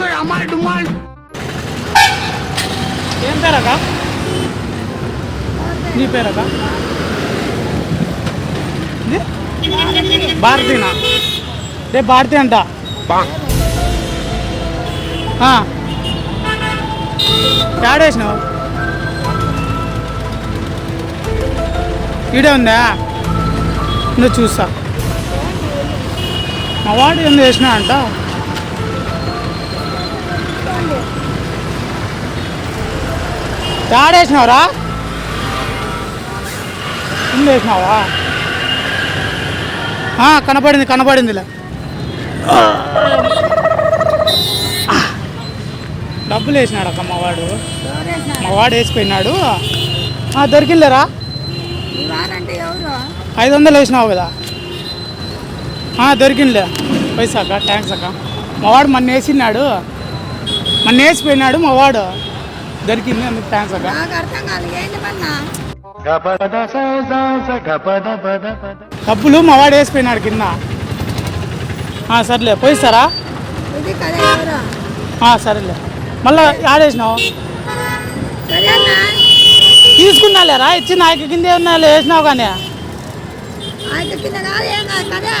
గై అమాల్ డుమాల్ ఏం పేరక నీ పేరక భారతీనా? రే భారతి అంట. ఆడేసినావు ఈడే ఉందా? నువ్వు చూస్తా. మా వాడు ఎందుకు వేసినా యాడేసినావురా కింద వేసినావా కనపడింది కనపడిందిలే. డబ్బులు వేసినాడు అక్క మా వాడు మా వాడు వేసిపోయినాడు ఎవరు? ఐదు వందలు వేసినావు కదా. దొరికిందిలే. పైసా అక్క థ్యాంక్స్ అక్క. మా వాడు మొన్న వేసినాడు మొన్న వేసిపోయినాడు మా వాడు. దొరికింది అందుకు థ్యాంక్స్ అక్క. నాకు అర్థం కాదు ఏంటి మన్నా డబ్బులు మా వాడు వేసిపోయినాడు కింద. ఆ, సర్లే పోయిస్తారా? ఇది కదా ఎవరు? ఆ, సరేలే. మళ్ళీ ఆడేసినావు? సరేనా తీసుకున్నాలేరా ఇచ్చి నాకు కింద ఏమన్నా వేసినావు కానీ. ఆయన కింద కాదు ఏం కాదు కదా?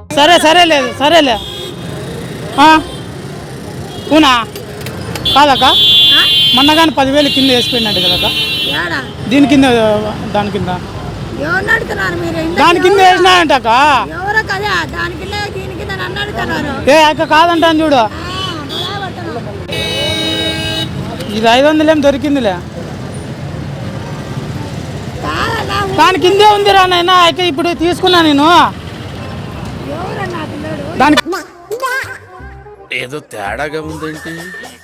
సరే సరేలే సరేలే. ఆ, అవునా? కాదక్క? మొన్న కానీ పదివేలు కింద వేసిపోయినట్టు కదక్క ఏడా? దీని కింద దాని కింద? దాని కింద? వేసినాయంటక్క ఏ అక్క కాదంటాను చూడు. ఇది ఐదు వందలు దొరికిందిలే? దాని కిందే ఉందిరా నాయన అక్క ఇప్పుడు తీసుకున్నా నేను. ఎవరన్నా పిల్లడు దాని ఏదో తేడాగా ఉందేంటి?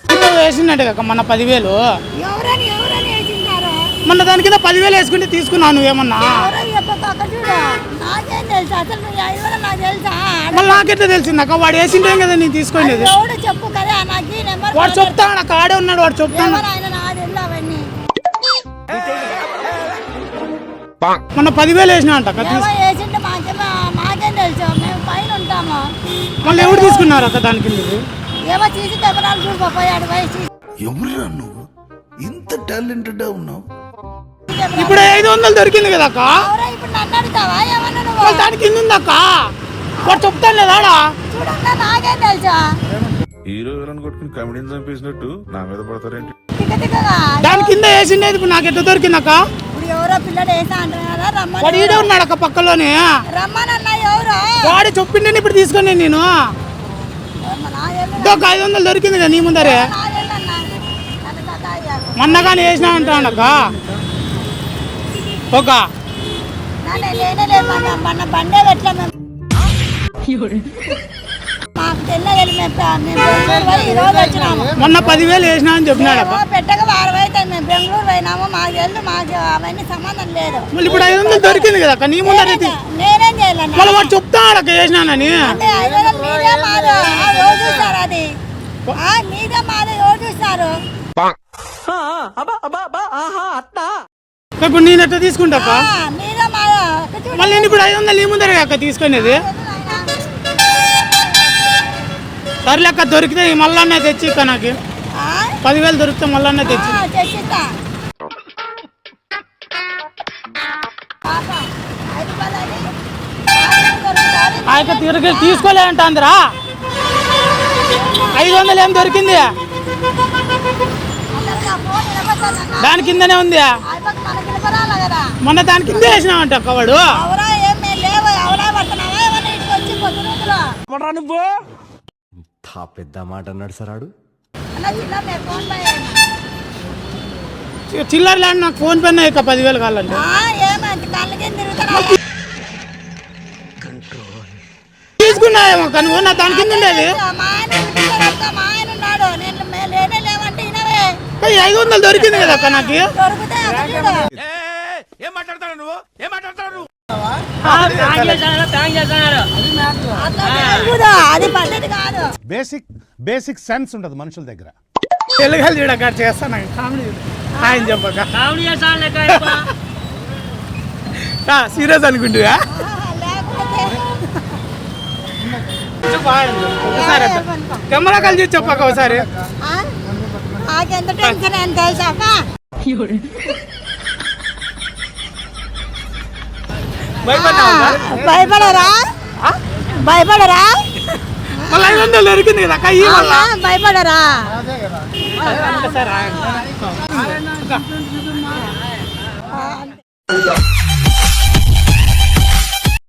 కింద వేసినట్టు కక్క మొన్న పదివేలు. మొన్న దాని కింద పదివేలు వేసుకుంటే నాకేం నాకు తెలుసా? మళ్ళీ నాకెట్లా తెలిసింది అక్క? వాడు వేసింటే కదా నేను నాకు నెంబర్ వాడు చెప్తాడు అక్క ఆడే ఉన్నాడు వాడు చెప్తాను నాకు మొన్న పదివేలు వేసినా అంట అక్క ఏమో తీసు వేసింటే మాకేమో మాకేం తెలుసు మేము పైన ఉంటాము మళ్ళీ ఎవరు తీసుకున్నారు అక్క దాని కింద ఏమో తీసి కెమెరాలు చూడిపోయాడు వయసు ఎవరురా నువ్వు? ఇంత టాలెంటెడ్ ఉన్నావు. ఇప్పుడు ఐదు వందలు దొరికింది కదా అక్క? ఎవరో ఇప్పుడు నన్ను అడుగుతావా? ఏమన్నా నువ్వు? మళ్ళీ దాని కింద ఉంది అక్క? వాడు చెప్తాను లేదా? చూడన్నా నాకేం తెలుసా? హీరో విలన్ కొట్టుకుని కమెడీని చంపేసినట్టు నా మీద పడతారేంటి? తిక్క తిక్కగా. దాని కింద వేసిండేది ఇప్పుడు నాకు ఎట్లా దొరికింది అక్క? ఇప్పుడు ఎవరో పిల్లడు వేసా రమ్మని వాడు ఈడే ఉన్నాడు అక్క పక్కలోనే. రమ్మనన్నా ఎవరు వాడు చెప్పిండే ఇప్పుడు తీసుకుని నేను. ఒక ఐదు వందలు దొరికింది కదా నీ ముందరే. మొన్న కానీ వేసినా అక్క. ఒక మొన్న పదివేలు వేసినా అని చెప్పినాడు అక్క మేము పెట్టక వారం అయితే మేము బెంగళూరు పోయినాము మాకు తెలుసు మాకు అవన్నీ సంబంధం లేదు. మళ్ళీ ఇప్పుడు ఐదు వందలు దొరికింది కదా నీ ముందరే నేనేం మళ్ళీ వాడు చెప్తాడు అక్క చూస్తారు ఇప్పుడు నేను ఎట్లా తీసుకుంటా. మళ్ళీ నేను ఇప్పుడు ఐదు వందలు నీ ముందరే అక్క తీసుకునేది. సర్లే అక్క దొరికితే మళ్ళీ తెచ్చి ఇక్క నాకు? పదివేలు దొరికితే మళ్ళీ తెచ్చి. ఆరు దొరుకుతాది. ఆ యొక్క తిరిగి తీసుకోలే అంటాందిరా. ఐదు వందలు ఏం దొరికింది. దాని కిందనే ఉంది. మొన్న దాని కిందే వేసినావంట అక్క వాడు ఎవరా ఏం మేము లేవు ఎవరా పడుతున్నావా ఏమన్నా ఇంటికి వచ్చి పొద్దునూతులు తా పెద్ద మాట అన్నాడు సరాడు అన్న చిన్న మేము ఫోన్ పై చిల్లర నాకు ఫోన్ పే ఇక పదివేలు కావాలంటే. నేను మేము లేనే లేవంటే ఇనవే ఈ ఐదు వందలు దొరికింది కదా అక్క నాకు? ఏం మాట్లాడతాడు నువ్వు? ఏం మాట్లాడతాడు నువ్వు? కాదు. బేసిక్ బేసిక్ సెన్స్ ఉంటుంది మనుషుల దగ్గర. తెలుగు చూడక చేస్తాను కామెడీ ఆయన చెప్పక సీరియస్ అనుకుంటువా ఆ, లేకపోతే ఒకసారి కెమెరా కలిసి చెప్పక ఒకసారి. ఆ? నాకెంత టెన్షన్ అని భయపడ్డావా? భయపడరా? భయపడరా? మళ్ళీ ఐదు వందలు దొరికింది కదా భయపడరా? సరే